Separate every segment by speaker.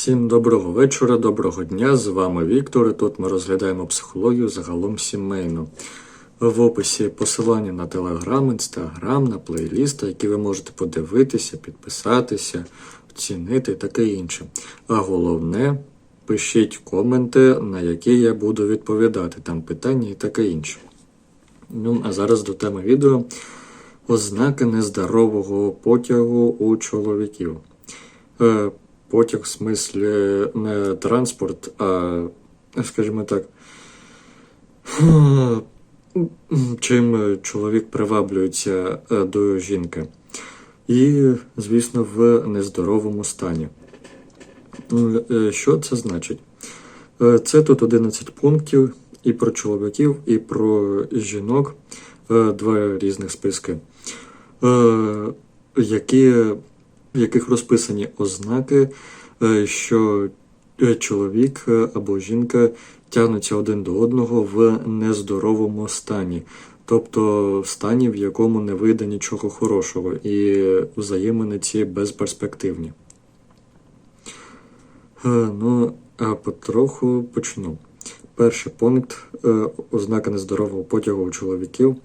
Speaker 1: Всім доброго вечора, доброго дня. З вами Віктор. і Тут ми розглядаємо психологію загалом сімейну. В описі посилання на телеграм, інстаграм, на плейлісти, які ви можете подивитися, підписатися, оцінити і таке інше. А головне, пишіть коменти, на які я буду відповідати, там питання і таке інше. Ну, а зараз до теми відео. Ознаки нездорового потягу у чоловіків. Потяг в смислі не транспорт, а, скажімо так, чим чоловік приваблюється е, до жінки. І, звісно, в нездоровому стані. Е, Що це значить? Е, Це тут 11 пунктів і про чоловіків, і про жінок. Два різних списки. Які в яких розписані ознаки, е, що е, чоловік е, або жінка тягнуться один до одного в нездоровому стані, тобто в стані, в якому не вийде нічого хорошого, і взаємини ці безперспективні. Ну, а потроху почну. Перший пункт ознака нездорового потягу у чоловіків.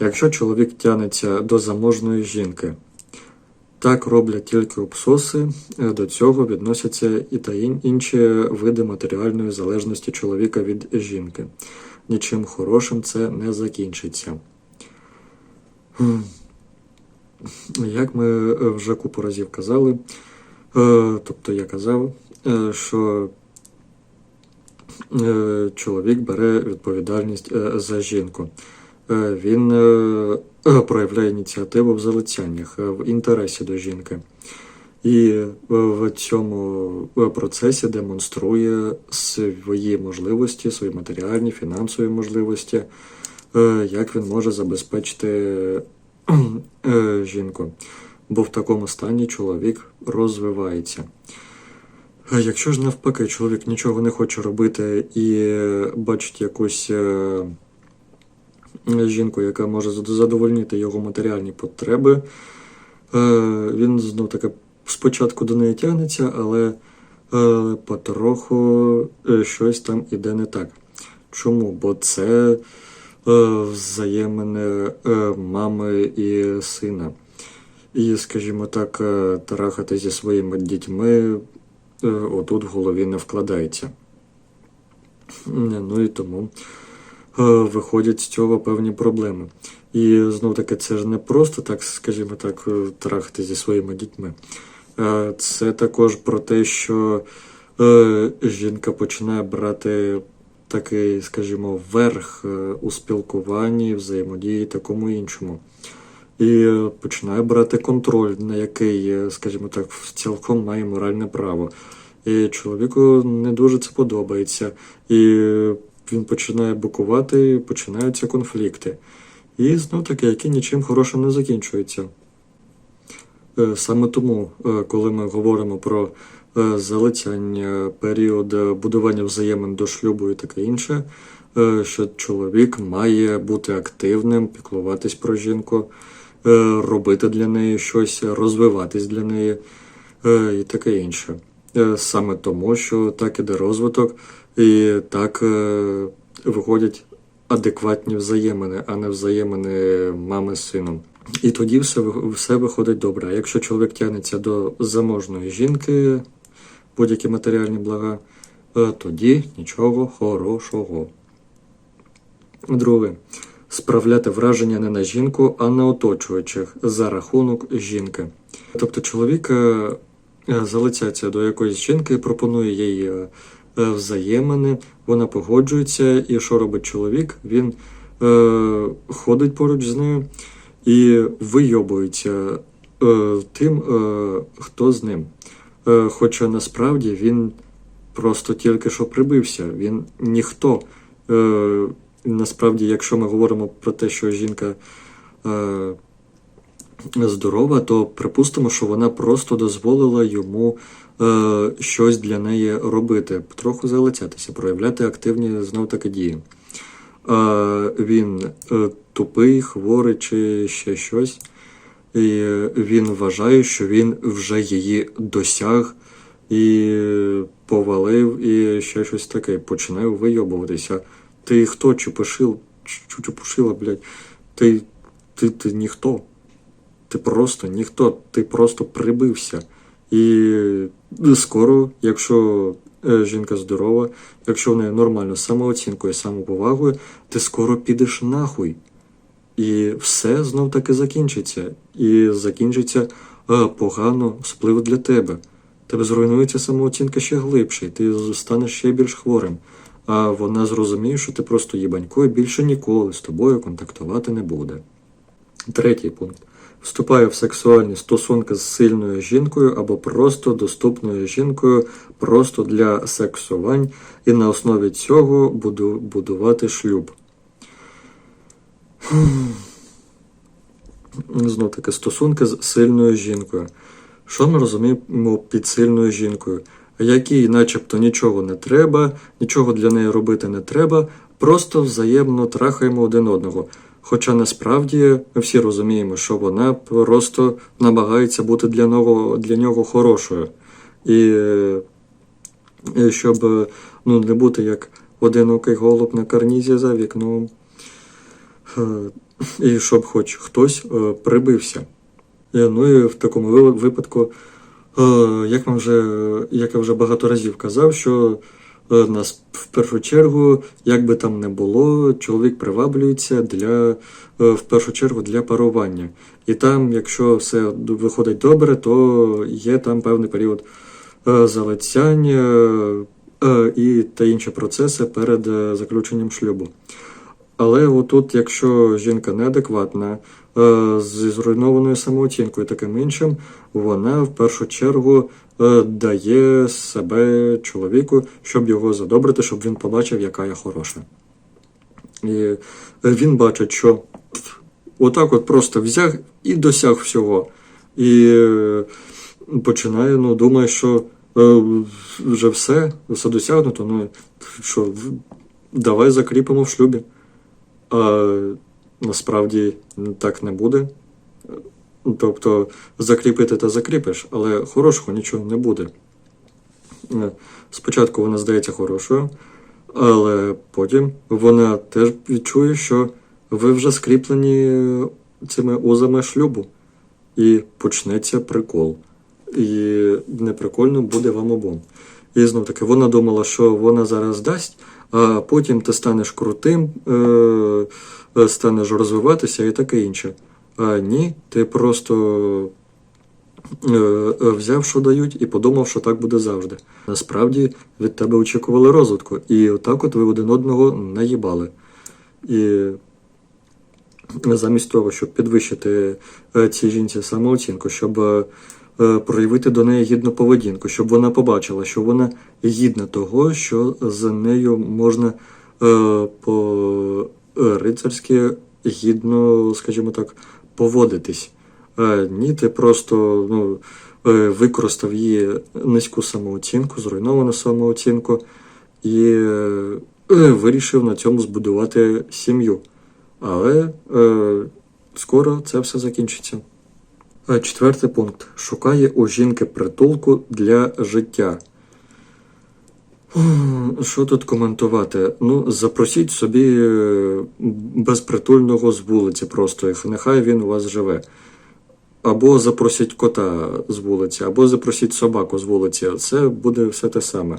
Speaker 1: Якщо чоловік тягнеться до заможної жінки, так роблять тільки обсоси, е, до цього відносяться і та інші види матеріальної залежності чоловіка від жінки. Нічим хорошим це не закінчиться. Як ми е, вже купу разів казали, е, тобто я казав, що чоловік бере відповідальність за жінку. Е, Він е, е, проявляє ініціативу в залицяннях, в інтересі до жінки. І в цьому процесі демонструє свої можливості, свої матеріальні, фінансові можливості, як він може забезпечити жінку. Бо в такому стані чоловік розвивається. Якщо ж навпаки чоловік нічого не хоче робити і бачить якусь жінку, яка може задовольнити його матеріальні потреби, е, він знов таки спочатку до неї тягнеться, але е, потроху е, щось там іде не так. Чому? Бо це взаємини мами і сина. І, скажімо так, трахати зі своїми дітьми отут в голові не вкладається. Ну і тому виходять з цього певні проблеми. І знов таки, це ж не просто так, скажімо так, е, трахати зі своїми дітьми. Е, Це також про те, що е, жінка починає брати такий, скажімо, верх е, у спілкуванні, взаємодії такому іншому. І е, починає брати контроль, на який, е, скажімо так, цілком має моральне право. І чоловіку не дуже це подобається. І е, він починає букувати, починаються конфлікти. І знов таки, які нічим хорошим не закінчуються. Е, Саме тому, е, коли ми говоримо про е, залицяння, період будування взаємин до шлюбу і таке інше, що чоловік має бути активним, піклуватись про жінку, робити для неї щось, розвиватись для неї і таке інше. Саме тому, що так іде розвиток, і так е, виходять адекватні взаємини, а не взаємини мами з сином. І тоді все, все виходить добре. А якщо чоловік тягнеться до заможної жінки, будь-які матеріальні блага, е, тоді нічого хорошого. Друге. Справляти враження не на жінку, а на оточуючих за рахунок жінки. Тобто чоловік е, залицяється до якоїсь жінки, пропонує їй взаємини, вона погоджується, і що робить чоловік? Він е, ходить поруч з нею і вийобується е, тим, е, хто з ним. Е, хоча насправді він просто тільки що прибився, він ніхто. Е, насправді, якщо ми говоримо про те, що жінка е, здорова, то припустимо, що вона просто дозволила йому е, щось для неї робити, трохи залицятися, проявляти активні знов таки дії. Е, він е, тупий, хворий чи ще щось. І він вважає, що він вже її досяг і повалив, і ще щось таке. Починаю вийобуватися. Ти хто, чупашил, Чу- чупашила, блядь? Ти, ти, ти ніхто. Ти просто ніхто, ти просто прибився. І скоро, якщо е, жінка здорова, якщо в неї нормально самооцінкою, самоповагою, ти скоро підеш нахуй. І все знов таки закінчиться. І закінчиться е, погано, особливо для тебе. Тебе зруйнується самооцінка ще глибше, і ти станеш ще більш хворим. А вона зрозуміє, що ти просто їбанько і більше ніколи з тобою контактувати не буде. Третій пункт. Вступає в сексуальні стосунки з сильною жінкою або просто доступною жінкою просто для сексувань і на основі цього буду будувати шлюб. Знов таки стосунки з сильною жінкою. Що ми розуміємо під сильною жінкою? Якій начебто нічого не треба, нічого для неї робити не треба, просто взаємно трахаємо один одного. Хоча насправді ми всі розуміємо, що вона просто намагається бути для нього, для нього хорошою. І, щоб ну, не бути як одинокий голуб на карнізі за вікном. Е, І щоб хоч хтось е, прибився. Е, Ну і в такому випадку, як я вже багато разів казав, що нас в першу чергу, як би там не було, чоловік приваблюється для, е, в першу чергу для парування. І там, якщо все виходить добре, то є там певний період е, залицяння е, і та інші процеси перед е, заключенням шлюбу. Але отут, якщо жінка неадекватна, е, зі зруйнованою самооцінкою таким іншим, вона в першу чергу е, дає себе чоловіку, щоб його задобрити, щоб він побачив, яка я хороша. І е, він бачить, що отак от просто взяв і досяг всього. І е, починає, ну, думає, що е, вже все, все досягнуто, ну що, давай закріпимо в шлюбі. А насправді так не буде. Тобто закріпити та закріпиш, але хорошого нічого не буде. Е, Спочатку вона здається хорошою, але потім вона теж відчує, що ви вже скріплені цими узами шлюбу, і почнеться прикол. І неприкольно буде вам обом. І знов таки вона думала, що вона зараз дасть, а потім ти станеш крутим, е, е, станеш розвиватися і таке інше. А ні, ти просто е, е, взяв, що дають, і подумав, що так буде завжди. Насправді від тебе очікували розвитку, і отак от ви один одного наїбали. І замість того, щоб підвищити е, цій жінці самооцінку, щоб проявити до неї гідну поведінку, щоб вона побачила, що вона гідна того, що з нею можна по рицарськи гідно, скажімо так, поводитись. Е, Ні, ти просто ну, е, використав її низьку самооцінку, зруйновану самооцінку і е, вирішив на цьому збудувати сім'ю. Але е, скоро це все закінчиться. Четвертий пункт. Шукає у жінки притулку для життя. Що тут коментувати? Ну, запросіть собі е, безпритульного з вулиці просто, і нехай він у вас живе. Або запросіть кота з вулиці, або запросіть собаку з вулиці. Це буде все те саме.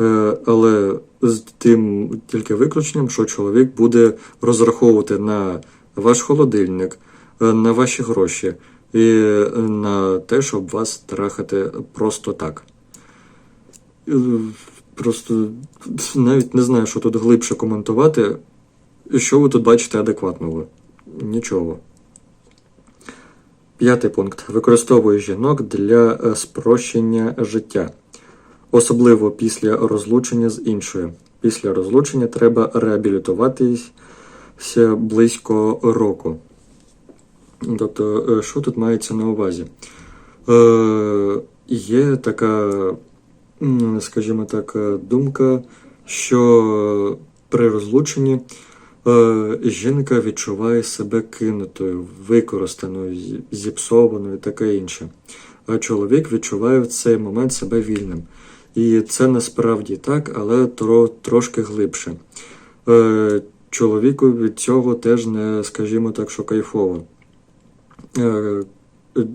Speaker 1: Е, Але з тим тільки виключенням, що чоловік буде розраховувати на ваш холодильник, е, на ваші гроші і на те, щоб вас трахати просто так. Просто навіть не знаю, що тут глибше коментувати. Що ви тут бачите адекватного? Нічого. П'ятий пункт. Використовує жінок для е, спрощення життя, особливо після розлучення з іншою. Після розлучення треба реабілітуватися близько року. Тобто, е, що тут мається на увазі? Е, є така, скажімо так, е, думка, що при розлученні е, жінка відчуває себе кинутою, використаною, зі- зіпсованою, таке інше. а чоловік відчуває в цей момент себе вільним. І це насправді так, але трошки глибше. Е, чоловіку від цього теж не, скажімо так, що кайфово.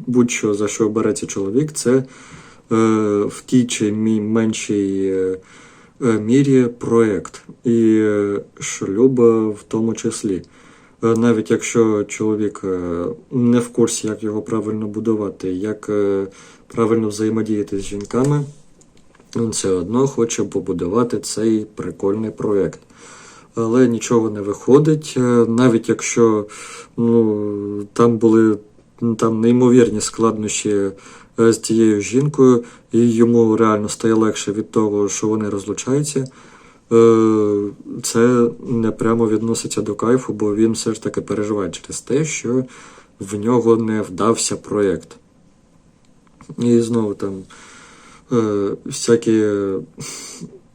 Speaker 1: Будь-що за що береться чоловік, це в тій чи меншій е, е, мірі проєкт, і е, шлюб е, в тому числі. Е, Навіть якщо чоловік е, не в курсі, як його правильно будувати, як е, правильно взаємодіяти з жінками, він все одно хоче побудувати цей прикольний проєкт. Але нічого не виходить, е, навіть якщо ну, там були там неймовірні складнощі е, з тією жінкою, і йому реально стає легше від того, що вони розлучаються. Е, Це не прямо відноситься до кайфу, бо він все ж таки переживає через те, що в нього не вдався проєкт. І знову там е, всякі е,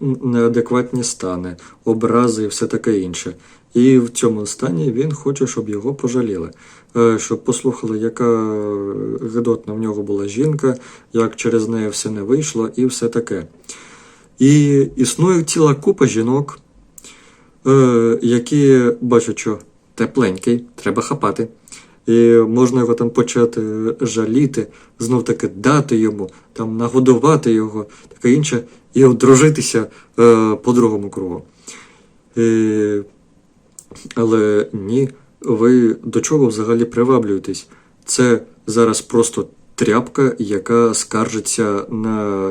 Speaker 1: неадекватні стани, образи і все таке інше. І в цьому стані він хоче, щоб його пожаліли, е, щоб послухали, яка гидотна в нього була жінка, як через неї все не вийшло і все таке. І існує ціла купа жінок, е, які бачать, що тепленький, треба хапати. І можна його там почати жаліти, знов таки дати йому, там нагодувати його, таке інше, і одружитися е, по другому кругу. І, але ні, ви до чого взагалі приваблюєтесь? Це зараз просто тряпка, яка скаржиться на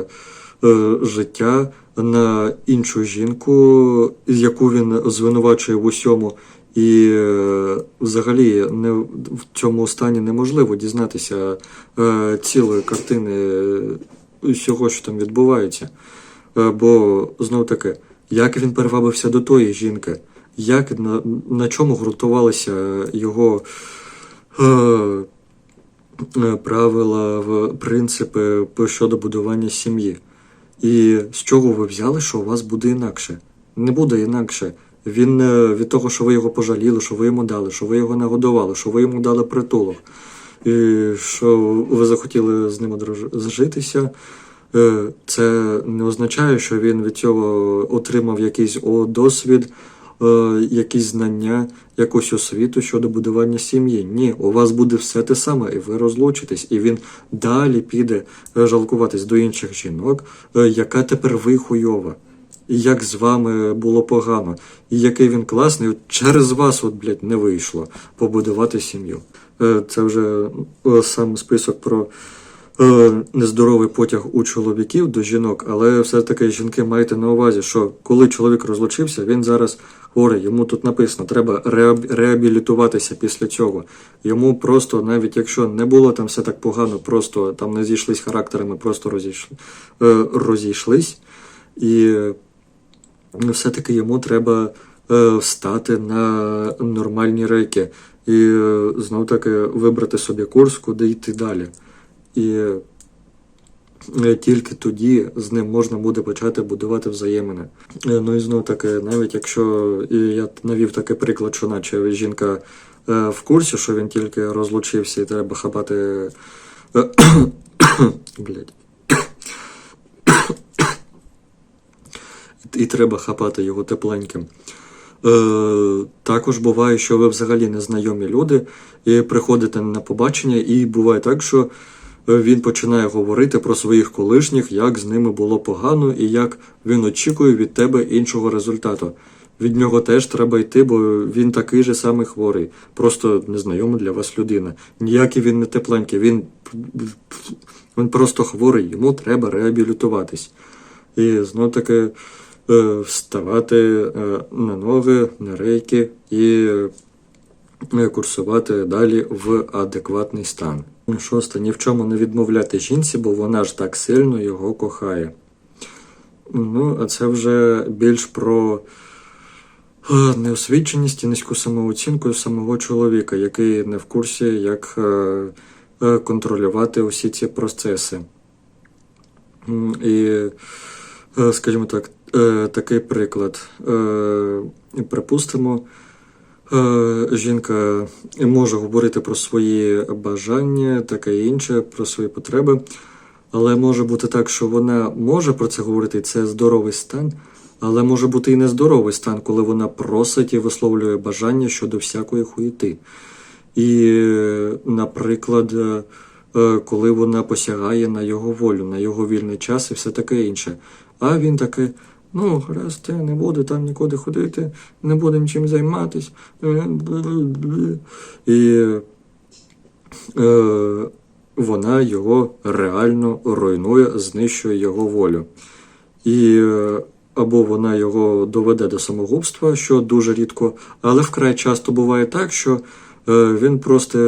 Speaker 1: е, життя, на іншу жінку, яку він звинувачує в усьому. І е, взагалі не, в цьому стані неможливо дізнатися е, цілої картини всього, що там відбувається. Е, бо знов таки, як він привабився до тої жінки, як на, на чому ґрунтувалися його е, е, правила, принципи щодо будування сім'ї. І з чого ви взяли, що у вас буде інакше? Не буде інакше. Він е, від того, що ви його пожаліли, що ви йому дали, що ви його нагодували, що ви йому дали притулок, і що ви захотіли з ним одружитися, е, це не означає, що він від цього отримав якийсь досвід, якісь знання, якусь освіту щодо будування сім'ї. Ні, у вас буде все те саме, і ви розлучитесь, і він далі піде е, жалкуватись до інших жінок, е, яка тепер ви хуйова. І як з вами було погано, і який він класний, от через вас, от, блядь, не вийшло побудувати сім'ю. Е, Це вже е, сам список про е, нездоровий потяг у чоловіків до жінок, але все-таки жінки маєте на увазі, що коли чоловік розлучився, він зараз хворий, йому тут написано, треба реаб- реабілітуватися після цього. Йому просто, навіть якщо не було там все так погано, просто там не зійшлись характерами, просто розійшли, е, розійшлись. І все-таки йому треба е, встати на нормальні рейки і е, знов таки вибрати собі курс, куди йти далі. І е, тільки тоді з ним можна буде почати будувати взаємини. Е, ну і знов таки, навіть якщо і я навів такий приклад, що наче жінка е, в курсі, що він тільки розлучився і треба хапати. Блядь. і треба хапати його тепленьким. Е, також буває, що ви взагалі незнайомі люди і приходите на побачення, і буває так, що він починає говорити про своїх колишніх, як з ними було погано і як він очікує від тебе іншого результату. Від нього теж треба йти, бо він такий же самий хворий, просто незнайома для вас людина. Ніякий він не тепленький, він, він просто хворий, йому треба реабілітуватись. І знов таки е, вставати е, на ноги, на рейки і е, курсувати далі в адекватний стан. Шосте, ні в чому не відмовляти жінці, бо вона ж так сильно його кохає. Ну, а це вже більш про е, неосвіченість і низьку самооцінку самого чоловіка, який не в курсі, як е, е, контролювати усі ці процеси. І, скажімо так, такий приклад. Припустимо, жінка може говорити про свої бажання, таке інше, про свої потреби. Але може бути так, що вона може про це говорити, і це здоровий стан, але може бути і нездоровий стан, коли вона просить і висловлює бажання щодо всякої хуєти. І, е, наприклад, е, е, коли вона посягає на його волю, на його вільний час і все таке інше. А він таке, ну, гаразд, не буду там нікуди ходити, не буду нічим займатися. І е, вона його реально руйнує, знищує його волю. І е, або вона його доведе до самогубства, що дуже рідко, але вкрай часто буває так, що е, він просто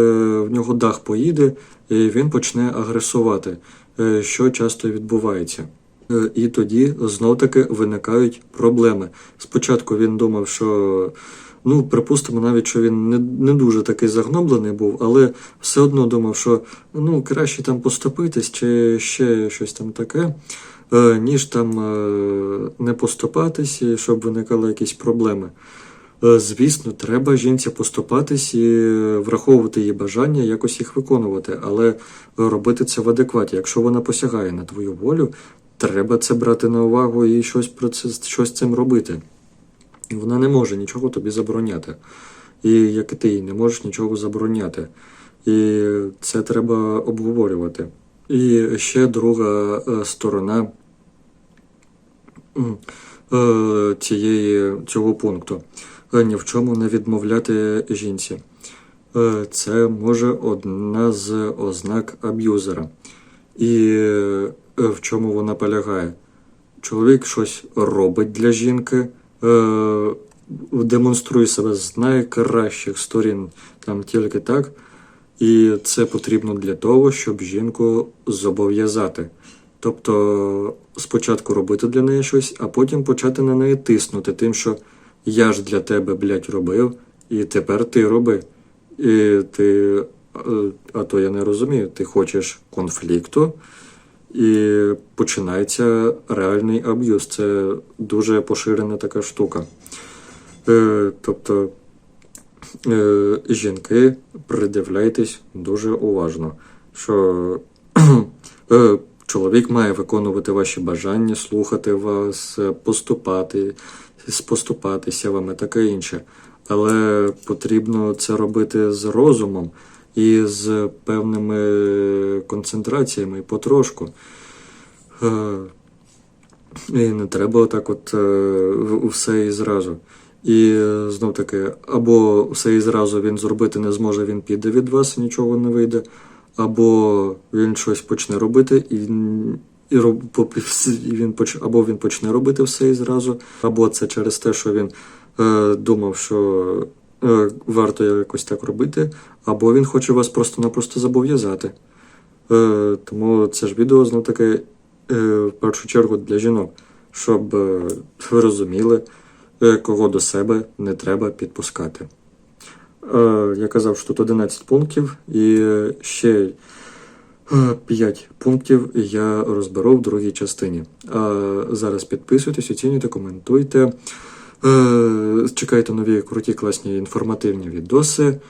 Speaker 1: в нього дах поїде і він почне агресувати, е, що часто відбувається. Е, І тоді знов таки виникають проблеми. Спочатку він думав, що ну, припустимо, навіть що він не, не дуже такий загноблений був, але все одно думав, що ну, краще там поступитись чи ще щось там таке, е, ніж там е, не поступатись, щоб виникали якісь проблеми. Звісно, треба жінці поступатись і враховувати її бажання, якось їх виконувати, але робити це в адекваті. Якщо вона посягає на твою волю, треба це брати на увагу і щось про це щось цим робити. Вона не може нічого тобі забороняти. І як і ти їй не можеш нічого забороняти. І це треба обговорювати. І ще друга е, сторона е, цієї, цього пункту. Е, Ні в чому не відмовляти жінці. Це може одна з ознак аб'юзера. І в чому вона полягає? Чоловік щось робить для жінки, е, демонструє себе з найкращих сторін, там тільки так. І це потрібно для того, щоб жінку зобов'язати. Тобто спочатку робити для неї щось, а потім почати на неї тиснути, тим, що я ж для тебе, блядь, робив, і тепер ти роби. І ти, е, а то я не розумію, ти хочеш конфлікту, і починається реальний аб'юз. Це дуже поширена така штука. Е, тобто, е, жінки, придивляйтесь дуже уважно, що е, чоловік має виконувати ваші бажання, слухати вас, поступати, поступатися вам і таке інше. Але потрібно це робити з розумом і з певними концентраціями потрошку. Е, і не треба отак от е, все і зразу. І е, знов таки, або все і зразу він зробити не зможе, він піде від вас, нічого не вийде, або він щось почне робити, і, і, він поч, або він почне робити все і зразу, або це через те, що він е, думав, що варто якось так робити, або він хоче вас просто-напросто зобов'язати. Е, тому це ж відео знов таки е, в першу чергу для жінок, щоб е, ви розуміли, е, кого до себе не треба підпускати. Е, я казав, що тут 11 пунктів, і е, ще 5 пунктів я розберу в другій частині. А зараз підписуйтесь, оцінюйте, коментуйте. Е, Чекайте нові круті, класні інформативні відоси.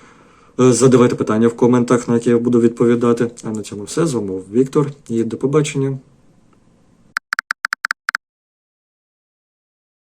Speaker 1: Е, Задавайте питання в коментах, на які я буду відповідати. А на цьому все. З вами був Віктор і до побачення.